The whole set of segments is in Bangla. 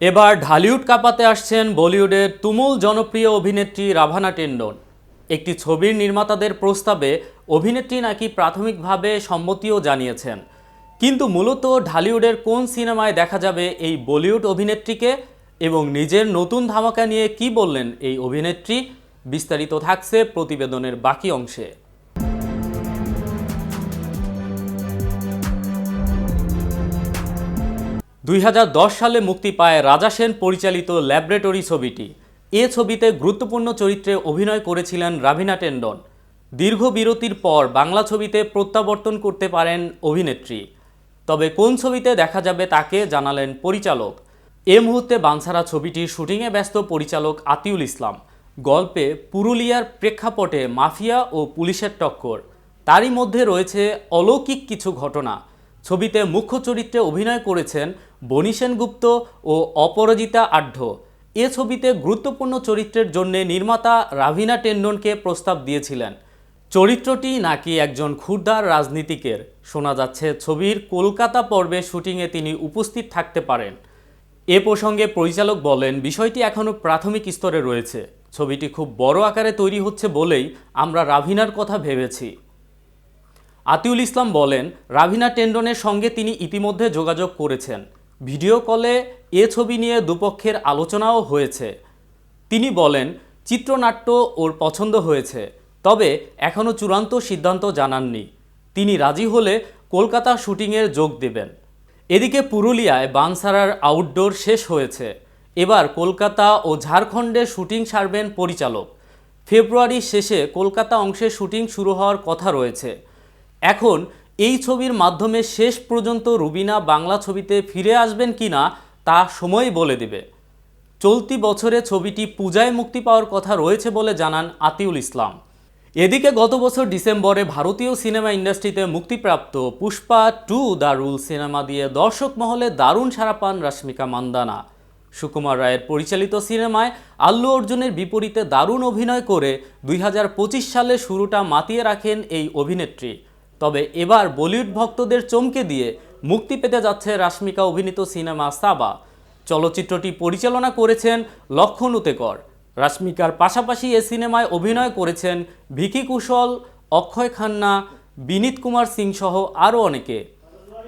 এবার ঢালিউড কাঁপাতে আসছেন বলিউডের তুমুল জনপ্রিয় অভিনেত্রী রাভানা টেন্ডন। একটি ছবির নির্মাতাদের প্রস্তাবে অভিনেত্রী নাকি প্রাথমিকভাবে সম্মতিও জানিয়েছেন। কিন্তু মূলত ঢালিউডের কোন সিনেমায় দেখা যাবে এই বলিউড অভিনেত্রীকে এবং নিজের নতুন ধামাকা নিয়ে কি বললেন এই অভিনেত্রী, বিস্তারিত থাকছে প্রতিবেদনের বাকি অংশে। দুই হাজার দশ সালে মুক্তি পায় রাজা সেন পরিচালিত ল্যাবরেটরি ছবিটি। এ ছবিতে গুরুত্বপূর্ণ চরিত্রে অভিনয় করেছিলেন রাভিনা টেন্ডন। দীর্ঘ বিরতির পর বাংলা ছবিতে প্রত্যাবর্তন করতে পারেন অভিনেত্রী। তবে কোন ছবিতে দেখা যাবে তাকে জানালেন পরিচালক। এ মুহূর্তে বানসারা ছবিটির শুটিংয়ে ব্যস্ত পরিচালক আতিউল ইসলাম। গল্পে পুরুলিয়ার প্রেক্ষাপটে মাফিয়া ও পুলিশের টক্কর। তারই মধ্যে রয়েছে অলৌকিক কিছু ঘটনা। ছবিতে মুখ্য চরিত্রে অভিনয় করেছেন বনি সেনগুপ্ত ও অপরাজিতা আঢ্য এ ছবিতে গুরুত্বপূর্ণ চরিত্রের জন্য নির্মাতা রাভিনা টেন্ডনকে প্রস্তাব দিয়েছিলেন। চরিত্রটি নাকি একজন ক্ষুরদার রাজনীতিকের? শোনা যাচ্ছে ছবির কলকাতা পর্বে শুটিংয়ে তিনি উপস্থিত থাকতে পারেন। এ প্রসঙ্গে পরিচালক বলেন, বিষয়টি এখনও প্রাথমিক স্তরে রয়েছে। ছবিটি খুব বড় আকারে তৈরি হচ্ছে বলেই আমরা রাভিনার কথা ভেবেছি। আতিউল ইসলাম বলেন, রাভিনা টেন্ডনের সঙ্গে তিনি ইতিমধ্যে যোগাযোগ করেছেন। ভিডিও কলে এ ছবি নিয়ে দুপক্ষের আলোচনাও হয়েছে। তিনি বলেন, চিত্রনাট্য ওর পছন্দ হয়েছে, তবে এখনও চূড়ান্ত সিদ্ধান্ত জানাননি। তিনি রাজি হলে কলকাতা শুটিংয়ের যোগ দেবেন। এদিকে পুরুলিয়ায় বানসারার আউটডোর শেষ হয়েছে। এবার কলকাতা ও ঝাড়খণ্ডে শুটিং সারবেন পরিচালক। ফেব্রুয়ারির শেষে কলকাতা অংশে শুটিং শুরু হওয়ার কথা রয়েছে। এখন এই ছবির মাধ্যমে শেষ পর্যন্ত রুবিনা বাংলা ছবিতে ফিরে আসবেন কিনা তা সময় বলে দেবে। চলতি বছরে ছবিটি পূজায় মুক্তি পাওয়ার কথা রয়েছে বলে জানান আতিউল ইসলাম। এদিকে গত বছর ডিসেম্বরে ভারতীয় সিনেমা ইন্ডাস্ট্রিতে মুক্তিপ্রাপ্ত Pushpa two the rule cinema দিয়ে দর্শক মহলে দারুণ সাড়া পান রাশ্মিকা মান্দানা। সুকুমার রায়ের পরিচালিত সিনেমায় আল্লু অর্জুনের বিপরীতে দারুণ অভিনয় করে দুই হাজার পঁচিশ সালে শুরুটা মাতিয়ে রাখেন এই অভিনেত্রী। তবে এবার বলিউড ভক্তদের চমকে দিয়ে মুক্তি পেতে যাচ্ছে রাশ্মিকা অভিনীত সিনেমা সাবা। চলচ্চিত্রটি পরিচালনা করেছেন লক্ষণ উতেকর। রাশ্মিকার পাশাপাশি এ সিনেমায় অভিনয় করেছেন ভিকি কুশল, অক্ষয় খান্না, বিনীত কুমার সিং সহ আরও অনেকে।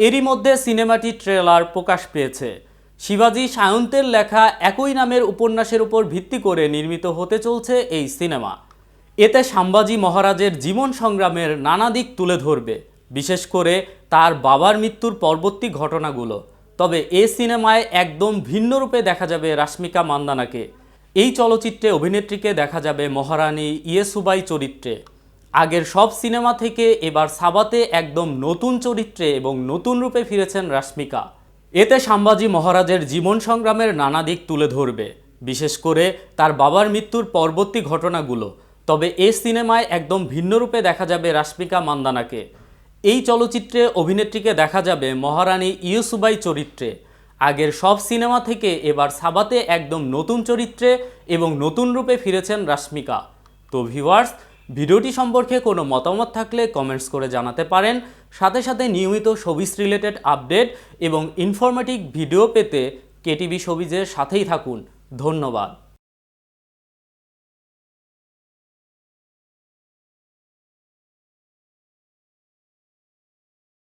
এরই মধ্যে সিনেমাটি ট্রেলার প্রকাশ পেয়েছে। শিবাজি সায়ন্তের লেখা একই নামের উপন্যাসের উপর ভিত্তি করে নির্মিত হতে চলছে এই সিনেমা। এতে সাম্বাজি মহারাজের জীবন সংগ্রামের নানা দিক তুলে ধরবে, বিশেষ করে তার বাবার মৃত্যুর পরবর্তী ঘটনাগুলো। তবে এ সিনেমায় একদম ভিন্ন রূপে দেখা যাবে রাশ্মিকা মান্দানাকে। এই চলচ্চিত্রে অভিনেত্রীকে দেখা যাবে মহারানী ইয়েসুবাই চরিত্রে। আগের সব সিনেমা থেকে এবার সাবাতে একদম নতুন চরিত্রে এবং নতুন রূপে ফিরেছেন রাশ্মিকা। এতে সাম্বাজি মহারাজের জীবন সংগ্রামের নানা দিক তুলে ধরবে, বিশেষ করে তার বাবার মৃত্যুর পরবর্তী ঘটনাগুলো। তবে এ সিনেমায় একদম ভিন্ন রূপে দেখা যাবে রাশ্মিকা মান্দানাকে। এই চলচ্চিত্রে অভিনেত্রীকে দেখা যাবে মহারানী ইউসুবাই চরিত্রে। আগের সব সিনেমা থেকে এবার সাবাতে একদম নতুন চরিত্রে এবং নতুন রূপে ফিরেছেন রাশ্মিকা। তো ভিউয়ার্স, ভিডিওটি সম্পর্কে কোনো মতামত থাকলে কমেন্টস করে জানাতে পারেন। সাথে সাথে নিয়মিত সবিজ রিলেটেড আপডেট এবং ইনফরমেটিভ ভিডিও পেতে কেটিভি সবিজের সাথেই থাকুন। ধন্যবাদ।